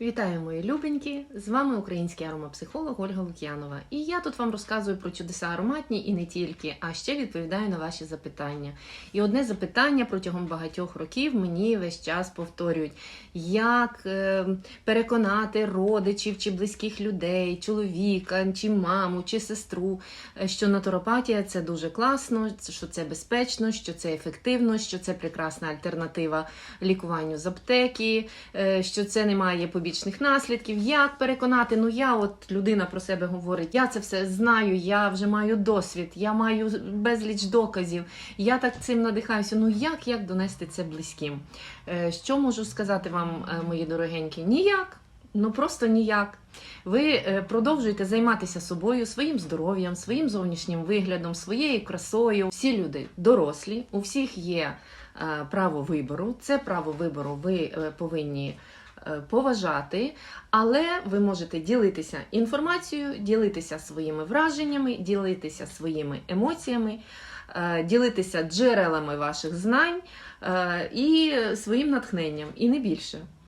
Вітаю, мої любенькі! З вами український аромапсихолог Ольга Лук'янова. І я тут вам розказую про чудеса ароматні і не тільки, а ще відповідаю на ваші запитання. І одне запитання протягом багатьох років мені весь час повторюють: як е, переконати родичів чи близьких людей, чоловіка, чи маму, чи сестру, е, що натуропатія це дуже класно, що це безпечно, що це ефективно, що це прекрасна альтернатива лікуванню з аптеки, е, що це не має побічних наслідків. Як переконати? Ну я от людина про себе говорить, я це все знаю, я вже маю досвід, я маю безліч доказів, я так цим надихаюся. Ну як, як донести це близьким? Е, Що можу сказати вам, е, мої дорогенькі? Ніяк. Ну просто ніяк. Ви е, продовжуєте займатися собою, своїм здоров'ям, своїм зовнішнім виглядом, своєю красою. Всі люди дорослі, у всіх є е, право вибору. Це право вибору ви е, повинні поважати, але ви можете ділитися інформацією, ділитися своїми враженнями, ділитися своїми емоціями, ділитися джерелами ваших знань і своїм натхненням, і не більше.